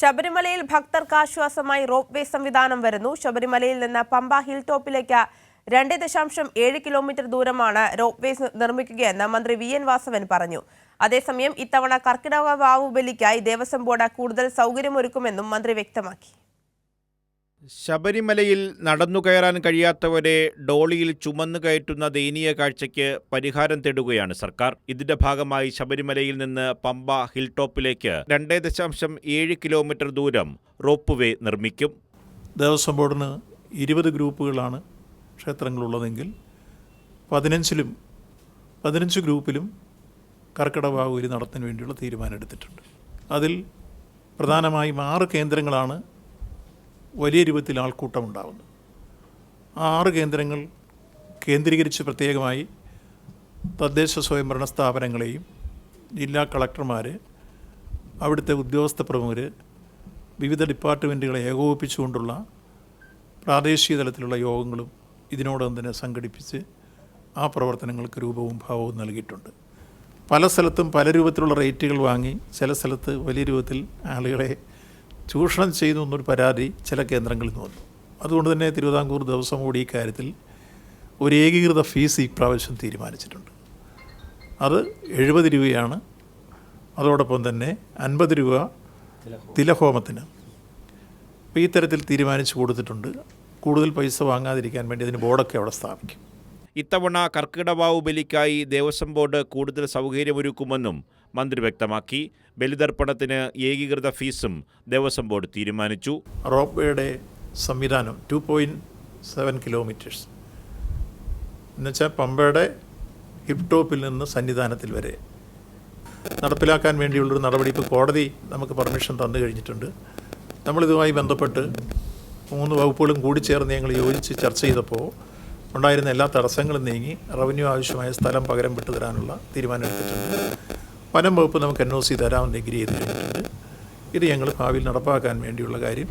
ശബരിമലയിൽ ഭക്തർക്ക് ആശ്വാസമായി റോപ്പ് വേ സംവിധാനം വരുന്നു. ശബരിമലയിൽ നിന്ന് പമ്പ ഹിൽ ടോപ്പിലേക്ക് രണ്ട് ദശാംശം ഏഴ് കിലോമീറ്റർ ദൂരമാണ് റോപ്പ് വേ നിർമ്മിക്കുകയെന്ന് മന്ത്രി വി. എൻ. വാസവൻ പറഞ്ഞു. അതേസമയം ഇത്തവണ കർക്കിടക വാവു ബലിക്കായി ദേവസ്വം ബോർഡ് കൂടുതൽ സൗകര്യമൊരുക്കുമെന്നും മന്ത്രി വ്യക്തമാക്കി. ശബരിമലയിൽ നടന്നു കയറാൻ കഴിയാത്തവരെ ഡോളിയിൽ ചുമന്നു കയറ്റുന്ന ദയനീയ കാഴ്ചയ്ക്ക് പരിഹാരം തേടുകയാണ് സർക്കാർ. ഇതിന്റെ ഭാഗമായി ശബരിമലയിൽ നിന്ന് പമ്പ ഹിൽ ടോപ്പിലേക്ക് രണ്ടേ ദശാംശം ഏഴ് കിലോമീറ്റർ ദൂരം റോപ്പ് നിർമ്മിക്കും. ദേവസ്വം ബോർഡിന് ഇരുപത് ഗ്രൂപ്പുകളാണ് ക്ഷേത്രങ്ങളുള്ളതെങ്കിൽ പതിനഞ്ചിലും പതിനഞ്ച് ഗ്രൂപ്പിലും കർക്കിടക നടത്താൻ വേണ്ടിയുള്ള തീരുമാനം എടുത്തിട്ടുണ്ട്. അതിൽ പ്രധാനമായും ആറ് കേന്ദ്രങ്ങളാണ് വലിയ രൂപത്തിൽ ആൾക്കൂട്ടം ഉണ്ടാകുന്നു ആറ് കേന്ദ്രങ്ങൾ കേന്ദ്രീകരിച്ച് പ്രത്യേകമായി തദ്ദേശ സ്വയംഭരണ സ്ഥാപനങ്ങളെയും ജില്ലാ കളക്ടർമാർ അവിടുത്തെ ഉദ്യോഗസ്ഥ പ്രമുഖർ വിവിധ ഡിപ്പാർട്ട്മെന്റുകളെ ഏകോപിപ്പിച്ചുകൊണ്ടുള്ള പ്രാദേശിക തലത്തിലുള്ള യോഗങ്ങളും ഇതിനോടൊപ്പം തന്നെ സംഘടിപ്പിച്ച് ആ പ്രവർത്തനങ്ങൾക്ക് രൂപവും ഭാവവും നൽകിയിട്ടുണ്ട്. പല സ്ഥലത്തും പല രൂപത്തിലുള്ള റേറ്റുകൾ വാങ്ങി ചില സ്ഥലത്ത് വലിയ രൂപത്തിൽ ആളുകളെ ചൂഷണം ചെയ്യുന്നു എന്നൊരു പരാതി ചില കേന്ദ്രങ്ങളിൽ നിന്ന് വന്നു. അതുകൊണ്ട് തന്നെ തിരുവിതാംകൂർ ദേവസ്വം ബോർഡ് ഈ കാര്യത്തിൽ ഒരു ഏകീകൃത ഫീസ് ഇപ്രാവശ്യം തീരുമാനിച്ചിട്ടുണ്ട്. അത് എഴുപത് രൂപയാണ്. അതോടൊപ്പം തന്നെ അൻപത് രൂപ തിലഹോമത്തിന്. അപ്പോൾ ഈ തരത്തിൽ തീരുമാനിച്ചു കൊടുത്തിട്ടുണ്ട്. കൂടുതൽ പൈസ വാങ്ങാതിരിക്കാൻ വേണ്ടി അതിന് ബോർഡൊക്കെ അവിടെ സ്ഥാപിക്കും. ഇത്തവണ കർക്കിടവാവ് ബലിക്കായി ദേവസ്വം ബോർഡ് കൂടുതൽ സൗകര്യമൊരുക്കുമെന്നും മന്ത്രി വ്യക്തമാക്കി. ബലിതർപ്പണത്തിന് ഏകീകൃത ഫീസും ദേവസ്വം ബോർഡ് തീരുമാനിച്ചു. റോപ്പ്വേയുടെ സംവിധാനം ടു പോയിന്റ് സെവൻ കിലോമീറ്റേഴ്സ് എന്നുവെച്ചാൽ പമ്പയുടെ ഹിപ്ടോപ്പിൽ നിന്ന് സന്നിധാനത്തിൽ വരെ. നടപ്പിലാക്കാൻ വേണ്ടിയുള്ളൊരു നടപടി ഇപ്പോൾ കോടതി നമുക്ക് പെർമിഷൻ തന്നു കഴിഞ്ഞിട്ടുണ്ട്. നമ്മളിതുമായി ബന്ധപ്പെട്ട് മൂന്ന് വകുപ്പുകളും കൂടി ചേർന്ന് ഞങ്ങൾ യോജിച്ച് ചർച്ച ചെയ്തപ്പോൾ ഉണ്ടായിരുന്ന എല്ലാ തടസ്സങ്ങളും നീങ്ങി റവന്യൂ ആവശ്യമായ സ്ഥലം പകരം വിട്ടു തരാനുള്ള തീരുമാനം എടുത്തിട്ടുണ്ട് വനം വകുപ്പ് നമുക്ക് എൻ ഒ സി തരാമെന്ന് എഗ്രി ചെയ്ത് കഴിഞ്ഞിട്ടുണ്ട് ഇത് ഞങ്ങൾ ഭാവിയിൽ നടപ്പാക്കാൻ വേണ്ടിയുള്ള കാര്യം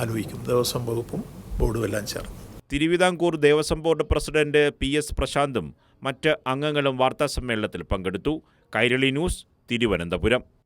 ആലോചിക്കും. ദേവസ്വം വകുപ്പും ബോർഡും എല്ലാം ചേർന്ന്. Thiruvithamkoor Devaswom board president P S പ്രശാന്തും മറ്റ് അംഗങ്ങളും വാർത്താസമ്മേളനത്തിൽ പങ്കെടുത്തു. കൈരളി ന്യൂസ് തിരുവനന്തപുരം.